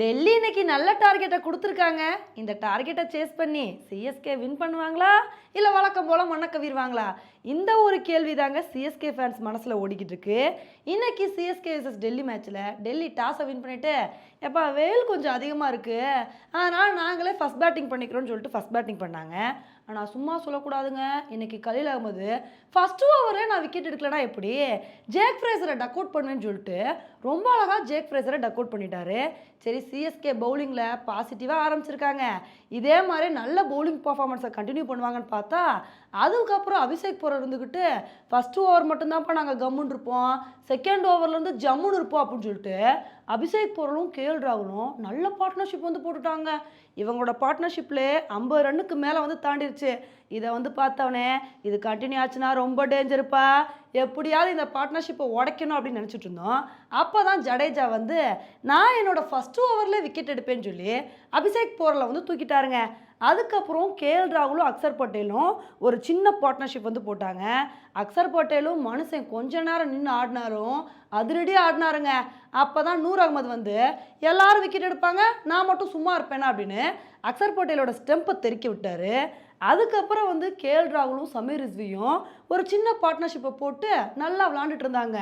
டெல்லி இன்னைக்கு நல்ல டார்கெட்டை கொடுத்துருக்காங்க. இந்த டார்கெட்டை சேஸ் பண்ணி சிஎஸ்கே வின் பண்ணுவாங்களா? இல்லை வழக்கம் போல் மண்ணை கவிடுவாங்களா இந்த ஒரு கேள்வி தாங்க சிஎஸ்கே ஃபேன்ஸ் மனசில் ஓடிக்கிட்டு இருக்கு. இன்னைக்கு சிஎஸ்கே விசஸ் டெல்லி மேட்ச்சில் டெல்லி டாஸை வின் பண்ணிவிட்டு எப்பா வெயில் கொஞ்சம் அதிகமாக இருக்குது அதனால் நாங்களே ஃபஸ்ட் பேட்டிங் பண்ணிக்கிறோன்னு சொல்லிட்டு ஃபஸ்ட் பேட்டிங் பண்ணாங்க. ஆனால் சும்மா சொல்லக்கூடாதுங்க. இன்னைக்கு கலீல் அகமது ஃபஸ்ட்டு ஓவரே நான் விக்கெட் எடுக்கலனா எப்படி? ஜேக் ஃப்ரேசரை டக் அவுட் பண்ணுவேன்னு சொல்லிட்டு ரொம்ப அழகாக ஜேக் ஃப்ரேசரை டக் அவுட் பண்ணிட்டாரு. சரி சிஎஸ்கே பவுலிங்கில் பாசிட்டிவாக ஆரம்பிச்சிருக்காங்க. இதே மாதிரி நல்ல பவுலிங் பர்ஃபார்மன்ஸை கண்டினியூ பண்ணுவாங்கன்னு பார்த்தா அதுக்கப்புறம் அபிஷேக் போகிற இருந்துக்கிட்டு ஃபஸ்ட்டு ஓவர் மட்டும்தான்ப்பா நாங்கள் கம்முன்னு இருப்போம். செகண்ட் ஓவர்லேருந்து ஜம்முன்னு இருப்போம் அப்படின்னு சொல்லிட்டு அபிஷேக் போரலும் கேஎல் ராகுலும் நல்ல பார்ட்னர்ஷிப் வந்து போட்டுட்டாங்க. இவங்களோட பார்ட்னர்ஷிப்லே ஐம்பது ரன்னுக்கு மேலே வந்து தாண்டிருச்சு. இதை வந்து பார்த்தவனே இது கண்டினியூ ஆச்சுன்னா ரொம்ப டேஞ்சருப்பா எப்படியாவது இந்த பார்ட்னர்ஷிப்பை உடைக்கணும் அப்படின்னு நினச்சிட்டு இருந்தோம். அப்போ தான் ஜடேஜா வந்து நான் என்னோடய ஃபஸ்ட்டு ஓவரில் விக்கெட் எடுப்பேன்னு சொல்லி அபிஷேக் போரில் வந்து தூக்கிட்டாருங்க. அதுக்கப்புறம் கேஎல் ராகுலும் அக்சர் பட்டேலும் ஒரு சின்ன பார்ட்னர்ஷிப் வந்து போட்டாங்க. அக்சர் பட்டேலும் மனுஷன் கொஞ்ச நேரம் நின்று ஆடினாரும் அதிரடியாக ஆடினாருங்க. அப்போ தான் நூர் அகமது வந்து எல்லாரும் விக்கெட் எடுப்பாங்க நான் மட்டும் சும்மா இருப்பேனா? அப்படின்னு அக்சர் பட்டேலோட ஸ்டெம்பை தெறிக்க விட்டார். அதுக்கப்புறம் வந்து கேஎல் ராகுலும் சமீர் ரிஸ்வியும் ஒரு சின்ன பார்ட்னர்ஷிப்பை போட்டு நல்லா விளாண்டுட்டு இருந்தாங்க.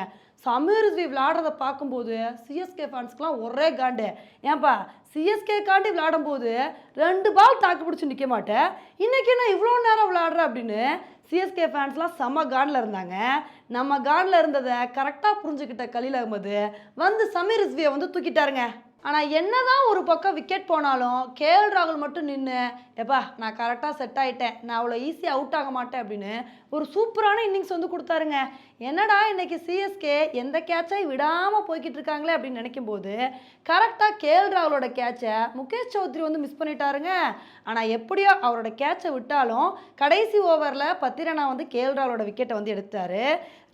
சமீர் ரிஸ்வி விளாடுறத பார்க்கும்போது சிஎஸ்கே ஃபேன்ஸ்க்குலாம் ஒரே காண்டு. ஏன்பா சிஎஸ்கே காண்டி விளையாடும்போது ரெண்டு பால் தாக்கு பிடிச்சி நிற்க மாட்டேன் இன்றைக்கி என்ன இவ்வளோ நேரம் விளையாடுற அப்படின்னு சிஎஸ்கே ஃபேன்ஸ்லாம் செம்ம காண்டில் இருந்தாங்க. நம்ம காண்டில் இருந்ததை கரெக்டாக புரிஞ்சுக்கிட்ட கலீல் அகமது வந்து சமீர் ரிஸ்வியை வந்து தூக்கிட்டாருங்க. ஆனால் என்னதான் ஒரு பக்கம் விக்கெட் போனாலும் கேஎல் ராகுல் மட்டும் நின்று எப்பா நான் கரெக்டாக செட் ஆகிட்டேன் நான் அவ்வளோ ஈஸியாக அவுட் ஆக மாட்டேன் அப்படின்னு ஒரு சூப்பரான இன்னிங்ஸ் வந்து கொடுத்தாருங்க. என்னடா இன்றைக்கி சிஎஸ்கே எந்த கேட்சையும் விடாமல் போய்கிட்டு இருக்காங்களே அப்படின்னு நினைக்கும் போது கரெக்டாக கேஎல் ராகுலோட கேட்சை முகேஷ் சௌத்ரி வந்து மிஸ் பண்ணிட்டாருங்க. ஆனால் எப்படியோ அவரோட கேட்சை விட்டாலும் கடைசி ஓவரில் பத்திரனா வந்து கேஎல் ராகுலோட விக்கெட்டை வந்து எடுத்தாரு.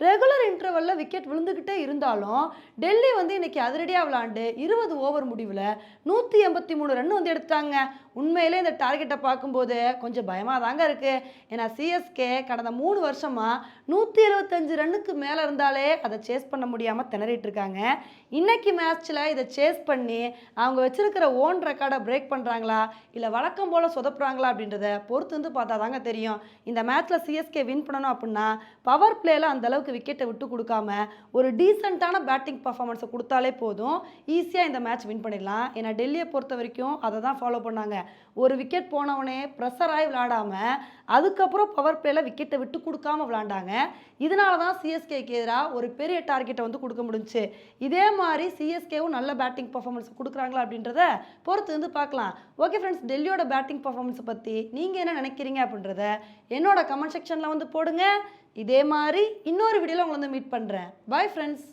ரெகுலர் இன்டர்வலில் விக்கெட் விழுந்துக்கிட்டே இருந்தாலும் டெல்லி வந்து இன்றைக்கி அதிரடியாக விளாண்டு இருபது ஓவர் முடிவில் நூற்றி எண்பத்தி மூணு ரன் வந்து எடுத்தாங்க உண்மையிலே இந்த டார்கெட்டை பார்க்கும்போது கொஞ்சம் பயமாக தாங்க இருக்குது ஏன்னா சிஎஸ்கே கடந்த மூணு வருஷமாக நூற்றி எழுபத்தஞ்சு ரன்னுக்கு மேலே இருந்தாலே அதை சேஸ் பண்ண முடியாமல் திணறிட்டு இருக்காங்க. இன்னைக்கு மேட்ச்சில் இதை சேஸ் பண்ணி அவங்க வச்சிருக்கிற ஓன் ரெக்கார்டை பிரேக் பண்ணுறாங்களா இல்லை வழக்கம் போல் சொதப்புறாங்களா அப்படின்றத பொறுத்து வந்து பார்த்தா தாங்க தெரியும். இந்த மேட்ச்சில் சிஎஸ்கே வின் பண்ணணும் அப்படின்னா பவர் பிளேயில் அந்தளவுக்கு விக்கெட்டை விட்டு கொடுக்காம ஒரு டீசெண்டான பேட்டிங் பர்ஃபார்மன்ஸை கொடுத்தாலே போதும். ஈஸியாக இந்த மேட்ச் வின் பண்ணிடலாம். ஏன்னா டெல்லியை பொறுத்த வரைக்கும் அதை தான் ஃபாலோ பண்ணாங்க. ஒரு விக்கெட் போனவனே ப்ரெஷராகி விளாடாமல் அதுக்கப்புறம் பவர் பிளேயில் விக்கெட்டை விட்டு கொடுக்காம விளாண்டாங்க இதனால தான் சிஎஸ்கேக்கு எதிராக ஒரு பெரிய டார்கெட்டை வந்து கொடுக்க முடிஞ்சுச்சு. இதே மாதிரி சிஎஸ்கேவும் நல்ல பேட்டிங் பர்ஃபார்மன்ஸ் கொடுக்குறாங்களா அப்படின்றத பொறுத்து வந்து பார்க்கலாம். ஓகே ஃப்ரெண்ட்ஸ் டெல்லியோட பேட்டிங் பர்ஃபார்மன்ஸை பற்றி நீங்கள் என்ன நினைக்கிறீங்க அப்படின்றத என்னோட கமெண்ட் செக்ஷனில் வந்து போடுங்க. இதே மாதிரி இன்னொரு வீடியோவில் உங்களை வந்து மீட் பண்ணுறேன் பாய் ஃப்ரெண்ட்ஸ்